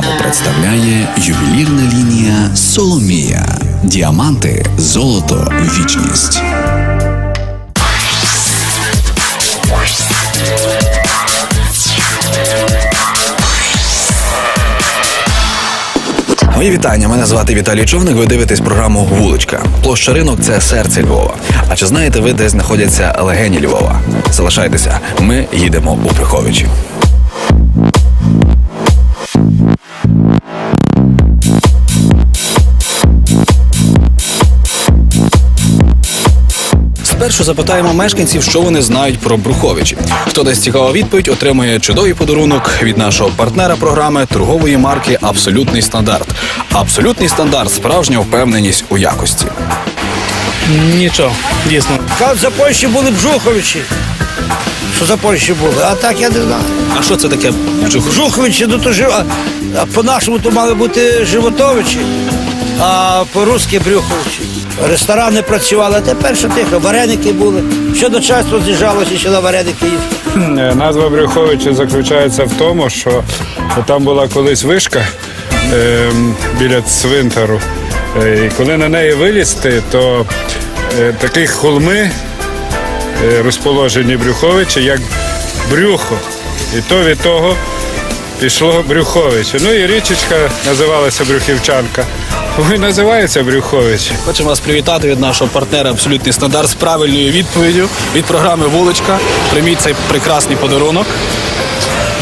Держкомзему представляє ювелірна лінія Соломія. Діаманти, золото, вічність. Мої вітання. Мене звати Віталій Човник. Ви дивитесь програму Вуличка. Площа ринок це серце Львова. А чи знаєте ви, де знаходяться легені Львова? Залишайтеся. Ми їдемо у Приховичі. Спершу запитаємо мешканців, що вони знають про Бруховичі. Хто дасть цікаву відповідь, отримує чудовий подарунок від нашого партнера програми торгової марки Абсолютний стандарт. Абсолютний стандарт справжня впевненість у якості. Нічого, дійсно. Кажуть, за Польщі були Бжуховичі. Що за Польщі були? А так я не знаю. А що це таке? Бжуховичі, ну то жив, по-нашому то мали бути Животовичі, а по-русски Брюховичі. Ресторани працювали, тепер що тихо, вареники були. Що начальство з'їжджалося, ще на вареники їсти. Е, Назва Брюховича заключається в тому, що там була колись вишка ем, біля цвинтару. Е, І коли на неї вилізти, то е, такі холми е, розположені Брюховичі, як брюхо. І то від того пішло Брюховичі. Ну і річечка називалася Брюхівчанка. І називається Брюховичі. Хочемо вас привітати від нашого партнера Абсолютний стандарт з правильною відповіддю від програми Вуличка. Прийміть цей прекрасний подарунок.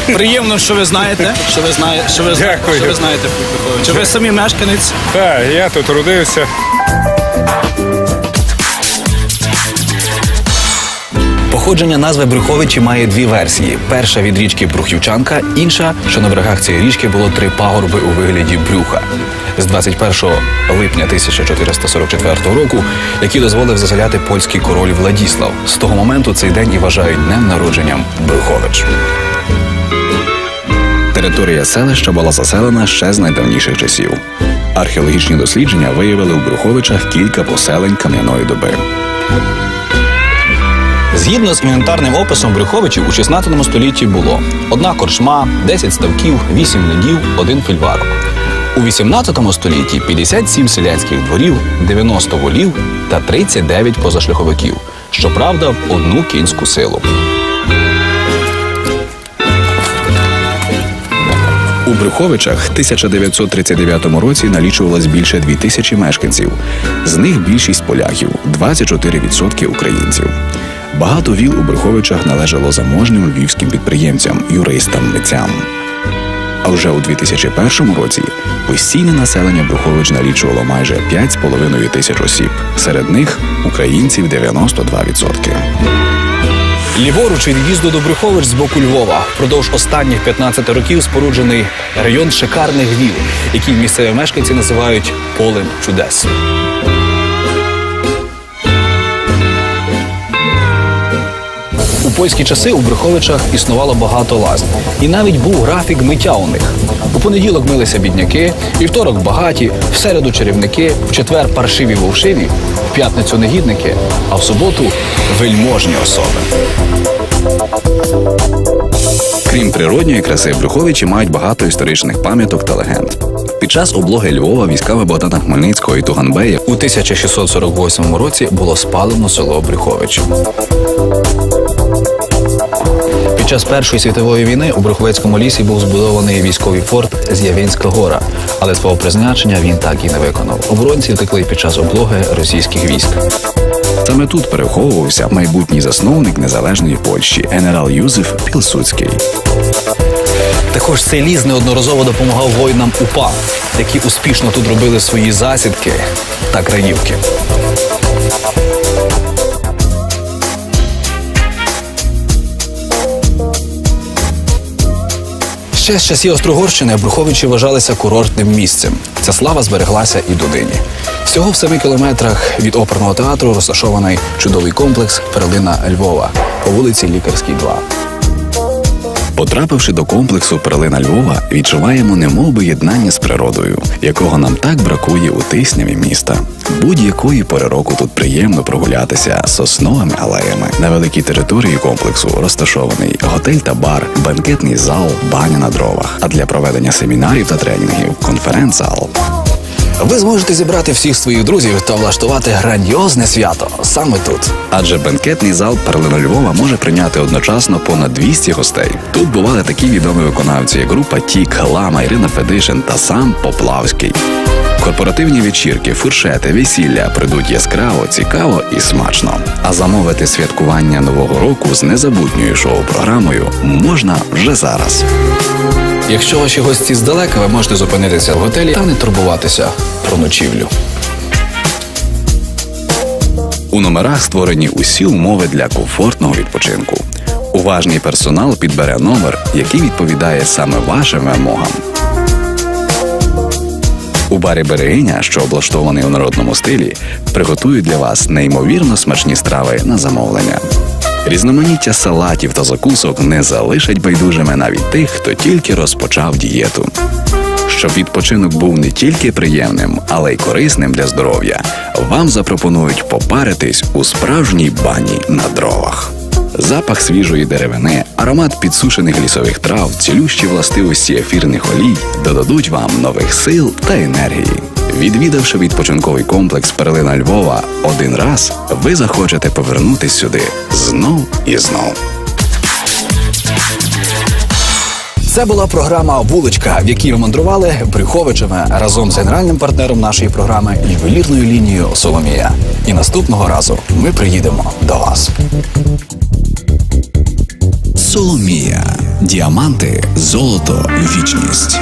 Приємно, що ви знаєте, що ви знаєте, що ви, зна- Дякую. що ви знаєте про Брюховича. Ви самі мешканець. Так, я тут родився. Походження назви Брюховичі має дві версії: перша від річки Брухівчанка, інша, що на берегах цієї річки було три пагорби у вигляді брюха. З 21 липня 1444 року, які дозволив заселяти польський король Владіслав. З того моменту цей день і вважають днем народженням Брюхович. Територія селища була заселена ще з найдавніших часів. Археологічні дослідження виявили у Брюховичах кілька поселень кам'яної доби. Згідно з інвентарним описом Брюховичів у 16 столітті було одна корчма, 10 ставків, 8 ледів, один фільварок. У 18 столітті 57 селянських дворів, 90 волів та 39 позашляховиків. Щоправда, в одну кінську силу. У Брюховичах в 1939 році налічувалось більше 2000 мешканців. З них більшість поляків, 24% українців. Багато віл у Брюховичах належало заможним львівським підприємцям, юристам, митцям. А вже у 2001 році постійне населення Брюхович налічувало майже 5,5 тисяч осіб. Серед них українців 92%. Ліворуч від в'їзду до Брюхович з боку Львова впродовж останніх 15 років споруджений район шикарних віл, який місцеві мешканці називають полем чудес. Польські часи у Брюховичах існувало багато лазь, і навіть був графік миття у них. У понеділок милися бідняки, вівторок багаті, в середу чарівники, в четвер паршиві вовшиві, в п'ятницю негідники, а в суботу вельможні особи. Крім природньої краси, Брюховичі мають багато історичних пам'яток та легенд. Під час облоги Львова військами Богдана Хмельницького і Туганбея у 1648 році було спалено село Брюхович. Під час Першої світової війни у Бруховецькому лісі був збудований військовий форт З'явінська гора, але свого призначення він так і не виконав. Оборонці втекли під час облоги російських військ. Саме тут переховувався майбутній засновник незалежної Польщі генерал Юзеф Пілсуцький. Також цей ліс неодноразово допомагав воїнам УПА, які успішно тут робили свої засідки та краївки. Ще з часів Острогорщини Бруховичі вважалися курортним місцем. Ця слава збереглася і донині. Всього в семи кілометрах від оперного театру розташований чудовий комплекс Перлина Львова по вулиці Лікарській, 2. Потрапивши до комплексу Перлина Львова, відчуваємо немовби єднання з природою, якого нам так бракує у тисняві міста. Будь-якої пори року тут приємно прогулятися сосновими алеями. На великій території комплексу розташований готель та бар, банкетний зал, баня на дровах. А для проведення семінарів та тренінгів конференц-зал. Ви зможете зібрати всіх своїх друзів та влаштувати грандіозне свято саме тут. Адже банкетний зал Перлина Львова може прийняти одночасно понад 200 гостей. Тут бували такі відомі виконавці, як група Тік, Лама, Ірина Федишин та сам Поплавський. Корпоративні вечірки, фуршети, весілля прийдуть яскраво, цікаво і смачно. А замовити святкування нового року з незабутньою шоу-програмою можна вже зараз. Якщо ваші гості здалека, ви можете зупинитися в готелі та не турбуватися про ночівлю. У номерах створені усі умови для комфортного відпочинку. Уважний персонал підбере номер, який відповідає саме вашим вимогам. У барі Берегиня, що облаштований у народному стилі, приготують для вас неймовірно смачні страви на замовлення. Різноманіття салатів та закусок не залишать байдужими навіть тих, хто тільки розпочав дієту. Щоб відпочинок був не тільки приємним, але й корисним для здоров'я, вам запропонують попаритись у справжній бані на дровах. Запах свіжої деревини, аромат підсушених лісових трав, цілющі властивості ефірних олій додадуть вам нових сил та енергії. Відвідавши відпочинковий комплекс Перлина Львова один раз, ви захочете повернутись сюди знов і знов. Це була програма Вуличка, в якій ви мандрували Брюховичами разом з генеральним партнером нашої програми ювелірною лінією Соломія. І наступного разу ми приїдемо до вас. Соломія. Діаманти, золото, вічність.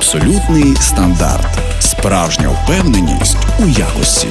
Абсолютний стандарт. Справжня впевненість у якості.